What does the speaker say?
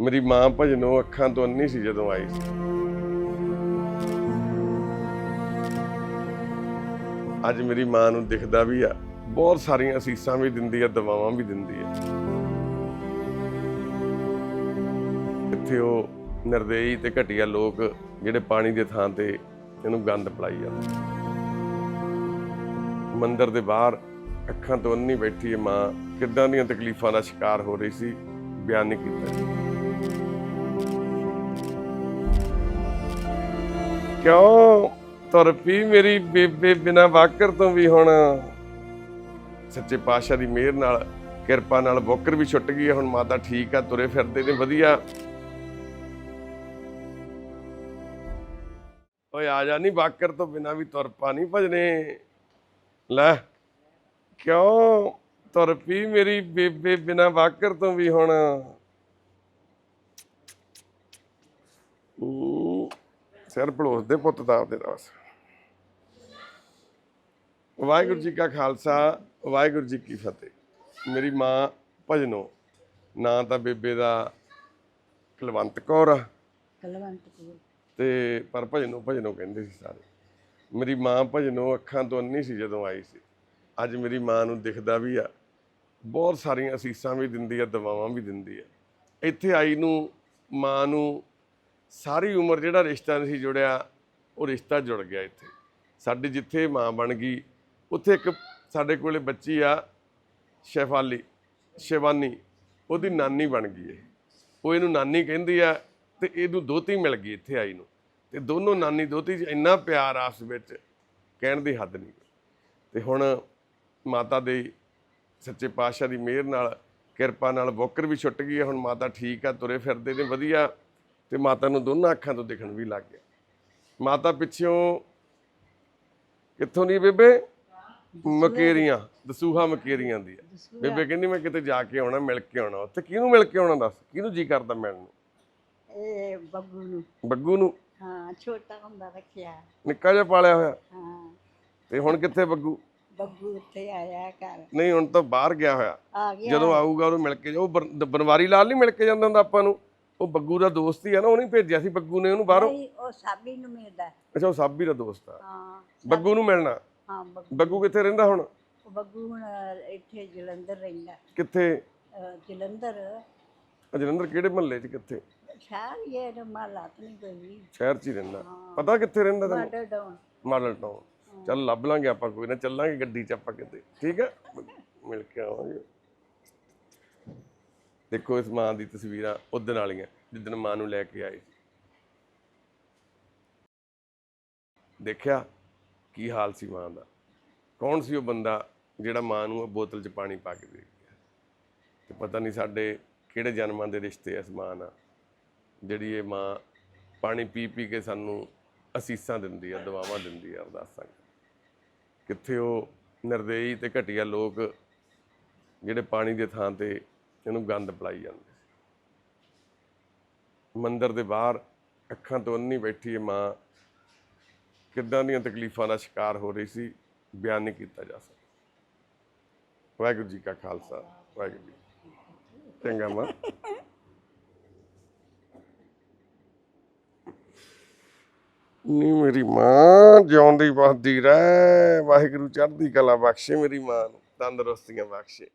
ਮੇਰੀ ਮਾਂ ਭਜਨੋਂ ਅੱਖਾਂ ਤੋਂ ਅੰਨੀ ਸੀ ਜਦੋਂ ਆਈ। ਸੀ ਅੱਜ ਮੇਰੀ ਮਾਂ ਨੂੰ ਦਿਖਦਾ ਵੀ ਆ, ਬਹੁਤ ਸਾਰੀਆਂ ਅਸੀਸਾਂ ਵੀ ਦਿੰਦੀ ਆ, ਦਵਾਵਾਂ ਵੀ ਦਿੰਦੀ ਆ। ਇੱਥੇ ਉਹ ਨਿਰਦੇਈ ਤੇ ਘਟੀਆ ਲੋਕ ਜਿਹੜੇ ਪਾਣੀ ਦੇ ਥਾਂ ਤੇ ਇਹਨੂੰ ਗੰਦ ਪਲਾਈ ਜਾਂਦੇ। ਮੰਦਰ ਦੇ ਬਾਹਰ ਅੱਖਾਂ ਤੋਂ ਅੰਨੀ ਬੈਠੀ ਹੈ ਮਾਂ ਕਿੱਦਾਂ ਦੀਆਂ ਤਕਲੀਫਾਂ ਦਾ ਸ਼ਿਕਾਰ ਹੋ ਰਹੀ ਸੀ, ਬਿਆਨ ਨਹੀਂ ਕੀਤਾ। ਕਿਉਂ? ਤੁਰ ਪਈ ਮੇਰੀ ਬੇਬੇ ਬਿਨਾ ਵਾਕਰ ਤੋਂ ਵੀ ਹੁਣ। ਸੱਚੇ ਪਾਤਸ਼ਾਹ ਦੀ ਮਿਹਰ ਨਾਲ ਕਿਰਪਾ ਨਾਲ ਬੋਕਰ ਵੀ ਛੁੱਟ ਗਈ ਹੁਣ ਮਾਤਾ ਠੀਕ ਆ ਤੁਰੇ ਫਿਰਦੇ ਨੇ ਵਧੀਆ। ਓਏ ਆ ਜਾ ਨਹੀਂ ਵਾਕਰ ਤੋਂ ਬਿਨਾ ਵੀ ਤੁਰ ਪਾ ਨਹੀਂ ਭਜਨੇ। ਲੈ ਕਿਉਂ? ਤੁਰ ਪਈ ਮੇਰੀ ਬੇਬੇ ਬਿਨਾ ਵਾਕਰ ਤੋਂ ਵੀ ਹੁਣ। ਊ, ਸਿਰ ਭਲੋਸ ਦੇ ਪੁੱਤ ਦਾ ਆਪਦੇ ਦਾ ਬਸ। ਵਾਹਿਗੁਰੂ ਜੀ ਕਾ ਖਾਲਸਾ ਵਾਹਿਗੁਰੂ ਜੀ ਕੀ ਫਤਿਹ। ਮੇਰੀ ਮਾਂ ਭਜਨੋ ਨਾਂ ਤਾਂ ਬੇਬੇ ਦਾ ਕੁਲਵੰਤ ਕੌਰ ਆ। ਕਲਵੰਤ ਕੋਲ ਤੇ ਪਰ ਭਜਨੋ ਭਜਨੋ ਕਹਿੰਦੇ ਸੀ ਸਾਰੇ। ਮੇਰੀ ਮਾਂ ਭਜਨੋ ਅੱਖਾਂ ਤੋਂ ਅੰਨੀ ਸੀ ਜਦੋਂ ਆਈ ਸੀ। ਅੱਜ ਮੇਰੀ ਮਾਂ ਨੂੰ ਦਿਖਦਾ ਵੀ ਆ। ਬਹੁਤ ਸਾਰੀਆਂ ਅਸੀਸਾਂ ਵੀ ਦਿੰਦੀ ਆ ਦਵਾਵਾਂ ਵੀ ਦਿੰਦੀ ਆ। ਇੱਥੇ ਆਈ ਨੂੰ ਮਾਂ ਨੂੰ ਸਾਰੀ ਉਮਰ ਜਿਹੜਾ ਰਿਸ਼ਤਾ ਨਹੀਂ ਸੀ ਜੁੜਿਆ, ਉਹ ਰਿਸ਼ਤਾ ਜੁੜ ਗਿਆ ਇੱਥੇ। ਸਾਡੀ ਜਿੱਥੇ ਮਾਂ ਬਣ ਗਈ, ਉੱਥੇ ਇੱਕ ਸਾਡੇ ਕੋਲੇ ਬੱਚੀ ਆ, ਸ਼ੈਫਾਲੀ, ਸ਼ੇਵਾਨੀ, ਉਹਦੀ ਨਾਨੀ ਬਣ ਗਈ ਇਹ। ਉਹ ਇਹਨੂੰ ਨਾਨੀ ਕਹਿੰਦੀ ਆ ਤੇ ਇਹਨੂੰ ਦੋਤੀ ਮਿਲ ਗਈ ਇੱਥੇ ਆਈ ਨੂੰ। ਤੇ ਦੋਨੋਂ ਨਾਨੀ ਦੋਤੀ 'ਚ ਇੰਨਾ ਪਿਆਰ ਆਪਸ ਵਿੱਚ ਕਹਿਣ ਦੀ ਹੱਦ ਨਹੀਂ। ਤੇ ਹੁਣ ਮਾਤਾ ਦੇ ਸੱਚੇ ਪਾਤਸ਼ਾਹ ਦੀ ਮਿਹਰ ਨਾਲ, ਕਿਰਪਾ ਨਾਲ ਬੋਕਰ ਵੀ ਛੁੱਟ ਗਈ ਹੈ ਹੁਣ ਮਾਤਾ ਠੀਕ ਆ, ਤੁਰੇ ਫਿਰਦੇ ਨੇ, ਵਧੀਆ। ਤੇ ਮਾਤਾ ਨੂੰ ਦੋਨਾਂ ਅੱਖਾਂ ਤੋਂ ਦਿਖਣ ਵੀ ਲੱਗ ਗਿਆ। ਮਾਤਾ ਪਿੱਛੋਂ ਕਿੱਥੋਂ ਦੀ ਬੇਬੇ? ਮਕੇਰੀਆਂ ਦਸੂਹਾ ਮਕੇਰੀਆਂ ਦੀ ਬੇਬੇ ਕਹਿੰਦੀ ਮੈਂ ਕਿਤੇ ਜਾ ਕੇ ਆਉਣਾ ਮਿਲ ਕੇ ਆਉਣਾ ਉੱਥੇ। ਕਿਹਨੂੰ ਮਿਲ ਕੇ ਆਉਣਾ ਦੱਸ? ਕਿਹਨੂੰ ਜੀ ਕਰਦਾ ਮਿਲਣ ਨੂੰ? ਇਹ ਨੂੰ। ਬੱਗੂ ਨੂੰ? ਹਾਂ ਛੋਟਾ ਹੁੰਦਾ ਰੱਖਿਆ। ਨਿੱਕਾ ਜਿਹਾ ਪਾਲਿਆ ਹੋਇਆ? ਹਾਂ। ਤੇ ਹੁਣ ਕਿੱਥੇ ਬੱਗੂ? ਬੱਬੂ ਉੱਥੇ ਆਇਆ ਘਰ। ਨਹੀਂ ਹੁਣ ਤਾਂ ਬਾਹਰ ਗਿਆ ਹੋਇਆ। ਜਦੋਂ ਆਊਗਾ ਉਹਨੂੰ ਮਿਲ ਕੇ ਜਾਓ ਬਨਵਾਰੀ ਲਾਲ ਨਹੀਂ ਮਿਲ ਕੇ ਜਾਂਦਾ ਹੁੰਦਾ ਆਪਾਂ ਨੂੰ? ਉਹ ਬੱਗੂ ਦਾ ਦੋਸਤ ਹੀ ਆ ਨਾ ਉਹਨੇ ਭੇਜਿਆ ਸੀ ਬੱਗੂ ਨੇ ਉਹਨੂੰ ਬਾਹਰੋਂ। ਨਹੀਂ, ਉਹ ਸਾਬੀ ਨੂੰ ਮਿਲਦਾ ਹੈ। ਅੱਛਾ ਉਹ ਸਾਬੀ ਦਾ ਦੋਸਤ ਆ। ਹਾਂ ਬੱਗੂ ਨੂੰ ਮਿਲਣਾ। ਹਾਂ ਬੱਬੂ ਬੱਗੂ ਕਿੱਥੇ ਰਹਿੰਦਾ ਹੁਣ? ਉਹ ਬੱਬੂ ਹੁਣ ਇੱਥੇ ਜਲੰਧਰ ਰਹਿੰਦਾ ਕਿੱਥੇ? ਅਹ ਜਲੰਧਰ। ਆ ਜਲੰਧਰ ਕਿਹੜੇ ਮਹੱਲੇ 'ਚ ਕਿੱਥੇ? ਸ਼ਹਿਰ ਹੀ ਹੈ ਮਾਲਾਤ ਨਹੀਂ ਕੋਈ ਵੀ। ਸ਼ਹਿਰ 'ਚ ਹੀ ਰਹਿੰਦਾ। ਪਤਾ ਕਿੱਥੇ ਰਹਿੰਦਾ ਤੈਨੂੰ? Border down Model Town. ਚੱਲ ਲੱਭ ਲਾਂਗੇ ਆਪਾਂ ਕੋਈ ਨਾ ਚੱਲਾਂਗੇ ਗੱਡੀ 'ਚ ਆਪਾਂ ਕਿਤੇ। ਠੀਕ ਹੈ? ਮਿਲ ਕੇ ਆਵਾਂਗੇ। ਦੇਖੋ ਇਸ ਮਾਂ ਦੀ ਤਸਵੀਰਾਂ ਉਦਣ ਵਾਲੀਆਂ, ਜਿੱਦਣ ਮਾਂ ਨੂੰ ਲੈ ਕੇ ਆਏ ਸੀ। ਦੇਖਿਆ ਕੀ ਹਾਲ ਸੀ ਮਾਂ ਦਾ? ਕੌਣ ਸੀ ਉਹ ਬੰਦਾ ਜਿਹੜਾ ਮਾਂ ਨੂੰ ਉਹ ਬੋਤਲ 'ਚ ਪਾਣੀ ਪਾ ਕੇ ਦੇ ਗਿਆ? ਤੇ ਪਤਾ ਨਹੀਂ ਸਾਡੇ ਕਿਹੜੇ ਜਨਮਾਂ ਦੇ ਰਿਸ਼ਤੇ ਇਸ ਮਾਂ ਨਾਲ, ਜਿਹੜੀ ਇਹ ਮਾਂ ਪਾਣੀ ਪੀ ਪੀ ਕੇ ਸਾਨੂੰ ਅਸੀਸਾਂ ਦਿੰਦੀ ਆ, ਦੁਆਵਾਂ ਦਿੰਦੀ ਆ ਅਰਦਾਸਾਂ ਕਿੱਥੇ ਉਹ ਨਿਰਦੇਈ ਤੇ ਘਟੀਆ ਲੋਕ ਜਿਹੜੇ ਪਾਣੀ ਦੇ ਥਾਂ ਤੇ ਇਹਨੂੰ ਗੰਦ ਪਲਾਈ ਜਾਂਦੇ ਸੀ। ਮੰਦਰ ਦੇ ਬਾਹਰ ਅੱਖਾਂ ਤੋਂ ਅੰਨੀ ਬੈਠੀ ਇਹ ਮਾਂ ਕਿੱਦਾਂ ਦੀਆਂ ਤਕਲੀਫਾਂ ਦਾ ਸ਼ਿਕਾਰ ਹੋ ਰਹੀ ਸੀ, ਬਿਆਨ ਨਹੀਂ ਕੀਤਾ ਜਾ ਸਕਦਾ। ਵਾਹਿਗੁਰੂ ਜੀ ਕਾ ਖਾਲਸਾ, ਵਾਹਿਗੁਰੂ ਜੀ ਚੰਗਾ ਮਾਂ। ਨੀ ਮੇਰੀ ਮਾਂ, ਜਿਉਂਦੀ ਵਸਦੀ ਰਹਿ। ਵਾਹਿਗੁਰੂ ਚੜ੍ਹਦੀ ਕਲਾ ਬਖਸ਼ੇ ਮੇਰੀ ਮਾਂ ਨੂੰ, ਤੰਦਰੁਸਤੀਆਂ ਬਖਸ਼ੇ।